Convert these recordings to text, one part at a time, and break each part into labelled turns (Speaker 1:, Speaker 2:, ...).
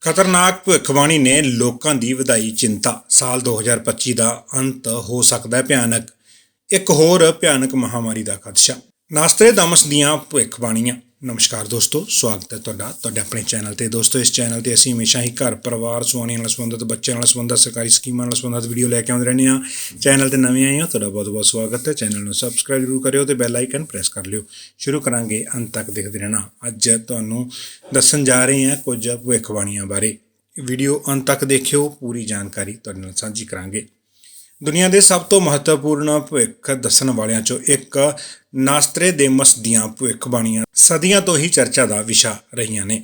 Speaker 1: ਖਤਰਨਾਕ ਭਵਿੱਖਬਾਣੀ ਨੇ ਲੋਕਾਂ ਦੀ ਵਧਾਈ ਚਿੰਤਾ। ਸਾਲ 2025 ਦਾ ਅੰਤ ਹੋ ਸਕਦਾ ਹੈ ਭਿਆਨਕ। ਇੱਕ ਹੋਰ ਭਿਆਨਕ ਮਹਾਮਾਰੀ ਦਾ ਖਦਸ਼ਾ ਨਾਸਟਰੇਡਮਸ ਦੀਆਂ ਭਵਿੱਖਬਾਣੀਆਂ। ਨਮਸਕਾਰ ਦੋਸਤੋ, ਸਵਾਗਤ ਹੈ ਤੁਹਾਡਾ, ਤੁਹਾਡੇ ਆਪਣੇ ਚੈਨਲ ਤੇ। ਦੋਸਤੋ, ਇਸ ਚੈਨਲ ਤੇ ਅਸੀਂ ਹਮੇਸ਼ਾ ਹੀ ਘਰ ਪਰਿਵਾਰ ਸੁਆਣੀਆਂ ਨਾਲ ਸੰਬੰਧਿਤ, ਬੱਚਿਆਂ ਨਾਲ ਸੰਬੰਧਿਤ, ਸਰਕਾਰੀ ਸਕੀਮਾਂ ਨਾਲ ਸੰਬੰਧਿਤ ਵੀਡੀਓ ਲੈ ਕੇ ਆਉਂਦੇ ਰਹਿੰਦੇ ਹਾਂ। ਚੈਨਲ ਤੇ ਨਵੇਂ ਆਏ ਹੋ, ਤੁਹਾਡਾ ਬਹੁਤ ਬਹੁਤ ਸਵਾਗਤ ਹੈ। ਚੈਨਲ ਨੂੰ ਸਬਸਕ੍ਰਾਈਬ ਜ਼ਰੂਰ ਕਰਿਓ ਤੇ ਬੈਲ ਆਈਕਨ ਪ੍ਰੈਸ ਕਰ ਲਿਓ। ਸ਼ੁਰੂ ਕਰਾਂਗੇ, ਅੰਤ ਤੱਕ ਦੇਖਦੇ ਰਹਿਣਾ। ਅੱਜ ਤੁਹਾਨੂੰ ਦੱਸਣ ਜਾ ਰਹੇ ਹਾਂ ਕੁਝ ਭਵਿੱਖਬਾਣੀਆਂ ਬਾਰੇ। ਵੀਡੀਓ ਅੰਤ ਤੱਕ ਦੇਖਿਓ, ਪੂਰੀ ਜਾਣਕਾਰੀ ਤੁਹਾਡੇ ਨਾਲ ਸਾਂਝੀ ਕਰਾਂਗੇ। ਦੁਨੀਆ ਦੇ ਸਭ ਤੋਂ ਮਹੱਤਵਪੂਰਨ ਭਵਿੱਖ ਦੱਸਣ ਵਾਲਿਆਂ ਚੋਂ ਇੱਕ ਨਾਸਟਰੇਡੇਮਸ ਦੀਆਂ ਭਵਿੱਖਬਾਣੀਆਂ ਸਦੀਆਂ ਤੋਂ ਹੀ ਚਰਚਾ ਦਾ ਵਿਸ਼ਾ ਰਹੀਆਂ ਨੇ।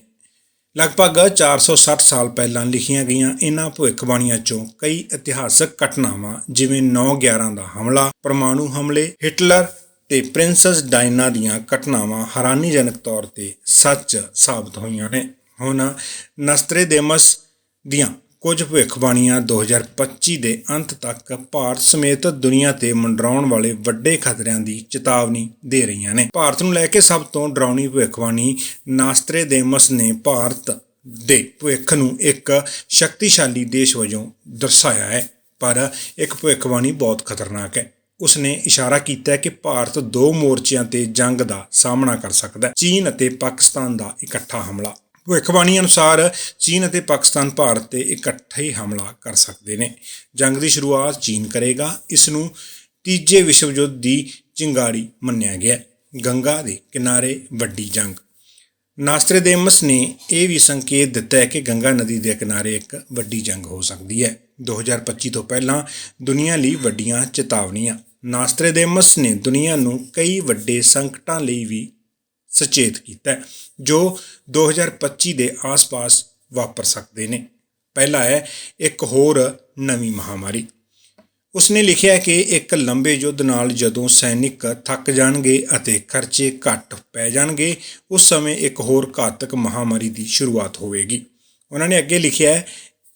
Speaker 1: ਲਗਭਗ 460 ਸਾਲ ਪਹਿਲਾਂ ਲਿਖੀਆਂ ਗਈਆਂ ਇਹਨਾਂ ਭਵਿੱਖਬਾਣੀਆਂ ਚੋਂ ਕਈ ਇਤਿਹਾਸਕ ਘਟਨਾਵਾਂ ਜਿਵੇਂ 9/11 ਦਾ ਹਮਲਾ, ਪਰਮਾਣੂ ਹਮਲੇ, ਹਿਟਲਰ ਤੇ ਪ੍ਰਿੰਸੈਸ ਡਾਇਨਾ ਦੀਆਂ ਘਟਨਾਵਾਂ ਹੈਰਾਨੀਜਨਕ ਤੌਰ ਤੇ ਸੱਚ ਸਾਬਤ ਹੋਈਆਂ ਨੇ। ਹੁਣ ਨਸਟਰੇਡੇਮਸ ਦੀਆਂ ਕੁਝ ਭਵਿੱਖਬਾਣੀਆਂ 2025 ਦੇ ਅੰਤ ਤੱਕ ਭਾਰਤ ਸਮੇਤ ਦੁਨੀਆ ਤੇ ਮੰਡਰਾਉਣ ਵਾਲੇ ਵੱਡੇ ਖਤਰਿਆਂ ਦੀ ਚੇਤਾਵਨੀ ਦੇ ਰਹੀਆਂ ਨੇ। ਭਾਰਤ ਨੂੰ ਲੈ ਕੇ ਸਭ ਤੋਂ ਡਰਾਉਣੀ ਭਵਿੱਖਬਾਣੀ ਨਾਸਟਰੇਡੇਮਸ ਨੇ ਭਾਰਤ ਦੇ ਭਵਿੱਖ ਨੂੰ ਇੱਕ ਸ਼ਕਤੀਸ਼ਾਲੀ ਦੇਸ਼ ਵਜੋਂ ਦਰਸਾਇਆ ਹੈ, ਪਰ ਇੱਕ ਭਵਿੱਖਬਾਣੀ ਬਹੁਤ ਖਤਰਨਾਕ ਹੈ। ਉਸਨੇ ਇਸ਼ਾਰਾ ਕੀਤਾ ਹੈ ਕਿ ਭਾਰਤ ਦੋ ਮੋਰਚਿਆਂ ਤੇ ਜੰਗ ਦਾ ਸਾਹਮਣਾ ਕਰ ਸਕਦਾ ਹੈ, ਚੀਨ ਅਤੇ ਪਾਕਿਸਤਾਨ ਦਾ ਇਕੱਠਾ ਹਮਲਾ। ਭਵਿੱਖਬਾਣੀ ਅਨੁਸਾਰ ਚੀਨ ਅਤੇ ਪਾਕਿਸਤਾਨ ਭਾਰਤ ਤੇ ਇਕੱਠੇ ਹੀ ਹਮਲਾ ਕਰ ਸਕਦੇ ਨੇ। ਜੰਗ ਦੀ ਸ਼ੁਰੂਆਤ ਚੀਨ ਕਰੇਗਾ। ਇਸ ਨੂੰ ਤੀਜੇ ਵਿਸ਼ਵ ਯੁੱਧ ਦੀ ਚਿੰਗਾੜੀ ਮੰਨਿਆ ਗਿਆ। ਗੰਗਾ ਦੇ ਕਿਨਾਰੇ ਵੱਡੀ ਜੰਗ। ਨਾਸਟਰੇਡੇਮਸ ਨੇ ਇਹ ਵੀ ਸੰਕੇਤ ਦਿੱਤਾ ਹੈ ਕਿ ਗੰਗਾ ਨਦੀ ਦੇ ਕਿਨਾਰੇ ਇੱਕ ਵੱਡੀ ਜੰਗ ਹੋ ਸਕਦੀ ਹੈ। 2025 ਤੋਂ ਪਹਿਲਾਂ ਦੁਨੀਆ ਲਈ ਵੱਡੀਆਂ ਚੇਤਾਵਨੀਆਂ। ਨਾਸਟਰੇਡੇਮਸ ਨੇ ਦੁਨੀਆ ਨੂੰ ਕਈ ਵੱਡੇ ਸੰਕਟਾਂ ਲਈ ਵੀ ਸੁਚੇਤ ਕੀਤਾ ਹੈ, ਜੋ 2025 ਦੇ ਆਸ-ਪਾਸ ਵਾਪਰ ਸਕਦੇ ਨੇ। ਪਹਿਲਾ ਹੈ ਇੱਕ ਹੋਰ ਨਵੀਂ ਮਹਾਮਾਰੀ। ਉਸਨੇ ਲਿਖਿਆ ਕਿ ਇੱਕ ਲੰਬੇ ਯੁੱਧ ਨਾਲ ਜਦੋਂ ਸੈਨਿਕ ਥੱਕ ਜਾਣਗੇ ਅਤੇ ਖਰਚੇ ਘੱਟ ਪੈ ਜਾਣਗੇ ਉਸ ਸਮੇਂ ਇੱਕ ਹੋਰ ਘਾਤਕ ਮਹਾਮਾਰੀ ਦੀ ਸ਼ੁਰੂਆਤ ਹੋਵੇਗੀ। ਉਹਨਾਂ ਨੇ ਅੱਗੇ ਲਿਖਿਆ ਹੈ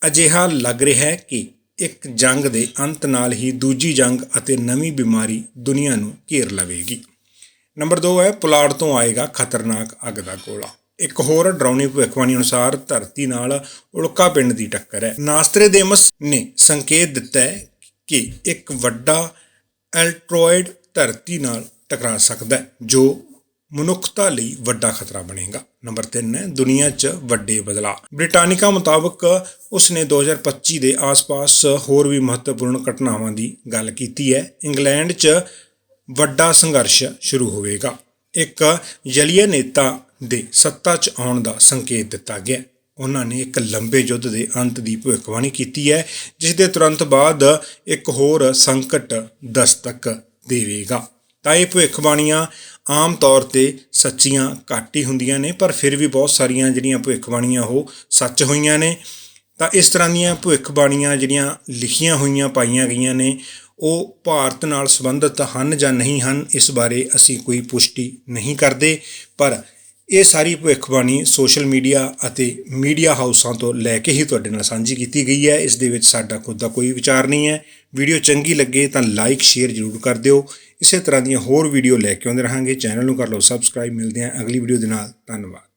Speaker 1: ਅਜਿਹਾ ਲੱਗ ਰਿਹਾ ਹੈ ਕਿ ਇੱਕ ਜੰਗ ਦੇ ਅੰਤ ਨਾਲ ਹੀ ਦੂਜੀ ਜੰਗ ਅਤੇ ਨਵੀਂ ਬਿਮਾਰੀ ਦੁਨੀਆ ਨੂੰ ਘੇਰ ਲਵੇਗੀ। ਨੰਬਰ 2 ਹੈ, ਪੁਲਾੜ ਤੋਂ ਆਏਗਾ ਖਤਰਨਾਕ ਅੱਗ ਦਾ ਗੋਲਾ। ਇੱਕ ਹੋਰ ਡਰਾਉਣੀ ਭਵਿੱਖਬਾਣੀ ਅਨੁਸਾਰ ਧਰਤੀ ਨਾਲ ਉਲਕਾ ਪਿੰਡ ਦੀ ਟੱਕਰ ਹੈ। ਨਾਸਟਰੇਡੇਮਸ ਨੇ ਸੰਕੇਤ ਦਿੱਤਾ ਹੈ ਕਿ ਇੱਕ ਵੱਡਾ ਐਲਟ੍ਰੋਇਡ ਧਰਤੀ ਨਾਲ ਟਕਰਾ ਸਕਦਾ ਹੈ, ਜੋ ਮਨੁੱਖਤਾ ਲਈ ਵੱਡਾ ਖਤਰਾ ਬਣੇਗਾ। ਨੰਬਰ 3 ਹੈ, ਦੁਨੀਆ 'ਚ ਵੱਡੇ ਬਦਲਾਅ। ਬ੍ਰਿਟਾਨਿਕਾ ਮੁਤਾਬਕ ਉਸਨੇ 2025 ਦੇ ਆਸ-ਪਾਸ ਹੋਰ ਵੀ ਮਹੱਤਵਪੂਰਨ ਘਟਨਾਵਾਂ ਦੀ ਗੱਲ ਕੀਤੀ ਹੈ। ਇੰਗਲੈਂਡ 'ਚ ਵੱਡਾ ਸੰਘਰਸ਼ ਸ਼ੁਰੂ ਹੋਵੇਗਾ। ਇੱਕ ਜਲੀਏ ਨੇਤਾ ਦੇ ਸੱਤਾ 'ਚ ਆਉਣ ਦਾ ਸੰਕੇਤ ਦਿੱਤਾ ਗਿਆ। ਉਹਨਾਂ ਨੇ ਇੱਕ ਲੰਬੇ ਯੁੱਧ ਦੇ ਅੰਤ ਦੀ ਭਵਿੱਖਬਾਣੀ ਕੀਤੀ ਹੈ, ਜਿਸ ਦੇ ਤੁਰੰਤ ਬਾਅਦ ਇੱਕ ਹੋਰ ਸੰਕਟ ਦਸਤਕ ਦੇਵੇਗਾ। ਤਾਂ ਇਹ ਭਵਿੱਖਬਾਣੀਆਂ ਆਮ ਤੌਰ ਤੇ ਸੱਚੀਆਂ ਘੱਟ ਹੀ ਹੁੰਦੀਆਂ ਨੇ, ਪਰ ਫਿਰ ਵੀ ਬਹੁਤ ਸਾਰੀਆਂ ਜਿਹੜੀਆਂ ਭਵਿੱਖਬਾਣੀਆਂ ਉਹ ਸੱਚ ਹੋਈਆਂ ਨੇ। ਤਾਂ ਇਸ ਤਰ੍ਹਾਂ ਦੀਆਂ ਭਵਿੱਖਬਾਣੀਆਂ ਜਿਹੜੀਆਂ ਲਿਖੀਆਂ ਹੋਈਆਂ ਪਾਈਆਂ ਗਈਆਂ ਨੇ ਉਹ ਭਾਰਤ ਨਾਲ ਸੰਬੰਧਿਤ ਹਨ ਜਾਂ ਨਹੀਂ ਹਨ, ਇਸ ਬਾਰੇ ਅਸੀਂ ਕੋਈ ਪੁਸ਼ਟੀ ਨਹੀਂ ਕਰਦੇ। ਪਰ ਇਹ ਸਾਰੀ ਭਵਿੱਖਬਾਣੀ ਸੋਸ਼ਲ ਮੀਡੀਆ ਅਤੇ ਮੀਡੀਆ ਹਾਊਸਾਂ ਤੋਂ ਲੈ ਕੇ ਹੀ ਤੁਹਾਡੇ ਨਾਲ ਸਾਂਝੀ ਕੀਤੀ ਗਈ ਹੈ। ਇਸ ਦੇ ਵਿੱਚ ਸਾਡਾ ਖੁਦ ਦਾ ਕੋਈ ਵਿਚਾਰ ਨਹੀਂ ਹੈ। ਵੀਡੀਓ ਚੰਗੀ ਲੱਗੇ ਤਾਂ ਲਾਈਕ, ਸ਼ੇਅਰ ਜ਼ਰੂਰ ਕਰ ਦਿਓ। ਇਸੇ ਤਰ੍ਹਾਂ ਦੀਆਂ ਹੋਰ ਵੀਡੀਓ ਲੈ ਕੇ ਆਉਂਦੇ ਰਹਾਂਗੇ। ਚੈਨਲ ਨੂੰ ਕਰ ਲਓ ਸਬਸਕ੍ਰਾਈਬ ਮਿਲਦੇ ਹਾਂ ਅਗਲੀ ਵੀਡੀਓ ਦੇ ਨਾਲ। ਧੰਨਵਾਦ।